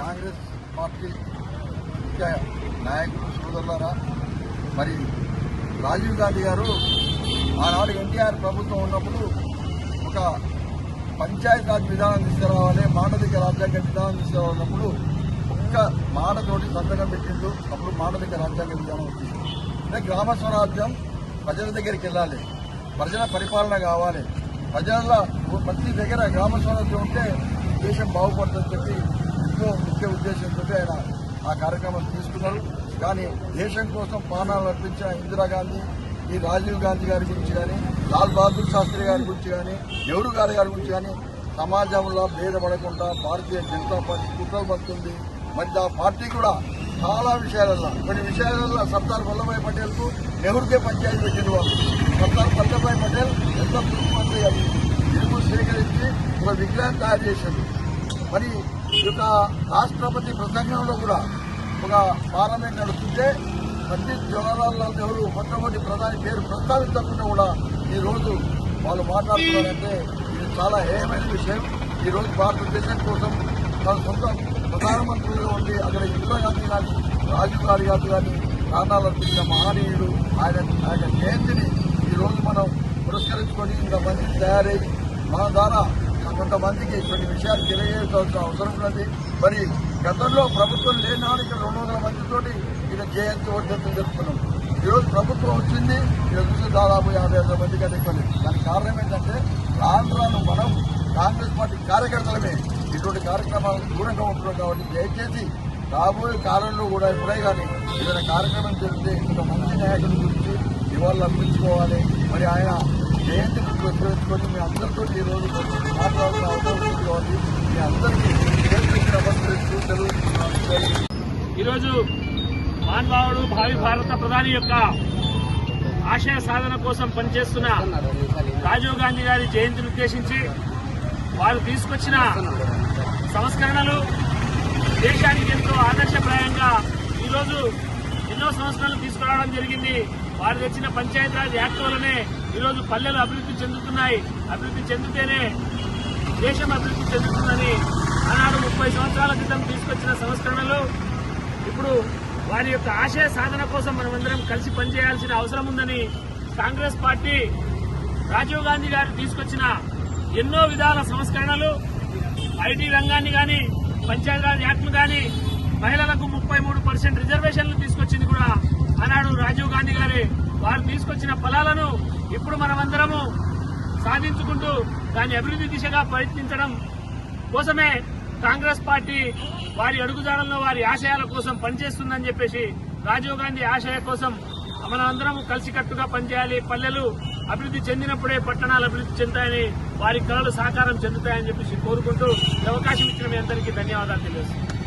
Congress party ముఖ్య నాయకులు సోదరులారా మరి రాజీవ్ గాంధీ గారు ఆనాడు ఎన్టీఆర్ ప్రభుత్వం ఉన్నప్పుడు ఒక పంచాయత్ రాజ్ విధానం తీసుకురావాలి మాండలిక రాజ్యాంగ విధానం తీసుకురావాలన్నప్పుడు ఒక్క మాటతోటి సంతకం పెట్టిండు. అప్పుడు మాండలిక రాజ్యాంగ విధానం వచ్చింది. అంటే గ్రామ స్వరాజ్యం ప్రజల దగ్గరికి వెళ్ళాలి. ప్రజల పరిపాలన కావాలి. ప్రజల ప్రతి దగ్గర గ్రామ స్వరాజ్యం ఉంటే దేశం బాగుపడుతుందని చెప్పి కార్యక్రమం ముఖ్య ఉద్దేశంతో ఆయన ఆ కార్యక్రమం తీసుకున్నారు. కానీ దేశం కోసం ప్రాణాలు అర్పించిన ఇందిరాగాంధీ ఈ రాజీవ్ గాంధీ గారి గురించి కానీ లాల్ బహదూర్ శాస్త్రి గారి గురించి కానీ నెహ్రూ గారి గారి గురించి కానీ సమాజంలో భేదపడకుండా భారతీయ జనతా పార్టీ కుట్రలు పడుతుంది. మరి ఆ పార్టీ కూడా చాలా విషయాలలో కొన్ని విషయాలలో సర్దార్ వల్లభాయ్ పటేల్కు నెహ్రూకే పంచాయతీ పెట్టిన వాళ్ళు. సర్దార్ వల్లభాయ్ పటేల్ ఎంత ముఖ్యమంత్రి అది ఇరుగు సేకరించి ఒక విగ్రహం తయారు చేశారు మరి ఈ యొక్క రాష్ట్రపతి ప్రసంగంలో కూడా ఒక పార్లమెంట్ నడుస్తుంటే పండిత్ జవహర్లాల్ నెహ్రూ మొట్టమొదటి ప్రధాని పేరు ప్రస్తావించకుండా కూడా ఈ రోజు వాళ్ళు మాట్లాడుతున్నారంటే ఇది చాలా హేయమైన విషయం. ఈ రోజు భారతదేశం కోసం తన సొంత ప్రధానమంత్రులుగా ఉండి అక్కడ ఇందిరాగాంధీ కానీ రాజీవ్ గాంధీ గారు కానీ ప్రాణాలు అర్పించిన మహనీయుడు ఆయన ఆయన జయంతిని ఈ రోజు మనం పురస్కరించుకొని ఇంతమంది తయారై మన ద్వారా కొంతమందికి కొన్ని విషయాలు తెలియజేయాల్సిన అవసరం ఉన్నది. మరి గతంలో ప్రభుత్వం లేనాడు ఇక్కడ రెండు వందల మందితోటి ఇక్కడ జయంతి వర్ధంతులు జరుపుకున్నాం. ఈరోజు ప్రభుత్వం వచ్చింది ఇక్కడ దాదాపు యాభై ఐదు మంది కంటే దానికి కారణం ఏంటంటే రాను మనం కాంగ్రెస్ పార్టీ కార్యకర్తలమే ఇటువంటి కార్యక్రమాలకు దూరంగా ఉంటున్నాం కాబట్టి దయచేసి రాబోయే కాలంలో కూడా ఇప్పుడే కానీ ఏదైనా కార్యక్రమం జరిగితే ఇంత మంచి నాయకుల గురించి ఇవాళ అర్పించుకోవాలి మరి ఆయన జయంతిని పురస్కరించుకొని మీ అందరితో ఈ రోజు మాట్లాడుతున్న అవకాశం ఉంది కాబట్టి మీ అందరికీ నమస్కరిస్తూ తెలుగుతున్నాను ఈరోజు మాన్భావుడు భావి భారత ప్రధాని యొక్క ఆశయ సాధన కోసం పనిచేస్తున్న రాజీవ్ గాంధీ గారి జయంతిని ఉద్దేశించి వారు తీసుకొచ్చిన సంస్కరణలు దేశానికి ఎంతో ఆదర్శప్రాయంగా ఈరోజు ఎన్నో సంస్కరణలు తీసుకురావడం జరిగింది. వారు తెచ్చిన పంచాయతీరాజ్ యాక్ట్ వల్లనే ఈరోజు పల్లెలు అభివృద్ధి చెందుతున్నాయి. అభివృద్ధి చెందితేనే దేశం అభివృద్ధి చెందుతుందని ఆనాడు ముప్పై సంవత్సరాల క్రితం తీసుకొచ్చిన సంస్కరణలు. ఇప్పుడు వారి యొక్క ఆశయ సాధన కోసం మనమందరం కలిసి పనిచేయాల్సిన అవసరం ఉందని కాంగ్రెస్ పార్టీ రాజీవ్ గాంధీ గారు తీసుకొచ్చిన ఎన్నో విధాల సంస్కరణలు. ఐటీ రంగాన్ని కానీ పంచాయతీరాజ్ యాక్ట్లు కానీ మహిళలకు ముప్పై మూడు పర్సెంట్ రిజర్వేషన్లు తీసుకొచ్చింది కూడా ఆనాడు రాజీవ్ గాంధీ గారే వారు తీసుకొచ్చిన ఫలాలను ఇప్పుడు మనమందరము సాధించుకుంటూ దాని అభివృద్ధి దిశగా ప్రయత్నించడం కోసమే కాంగ్రెస్ పార్టీ వారి అడుగుజాడల్లో వారి ఆశయాల కోసం పనిచేస్తుందని చెప్పేసి రాజీవ్ గాంధీ ఆశయ కోసం మనమందరము కలిసికట్టుగా పనిచేయాలి. పల్లెలు అభివృద్ధి చెందినప్పుడే పట్టణాలు అభివృద్ధి చెందుతాయని వారి కళలు సాకారం చెందుతాయని చెప్పేసి కోరుకుంటూ అవకాశం ఇచ్చిన మీ అందరికీ ధన్యవాదాలు తెలియజేస్తున్నాను.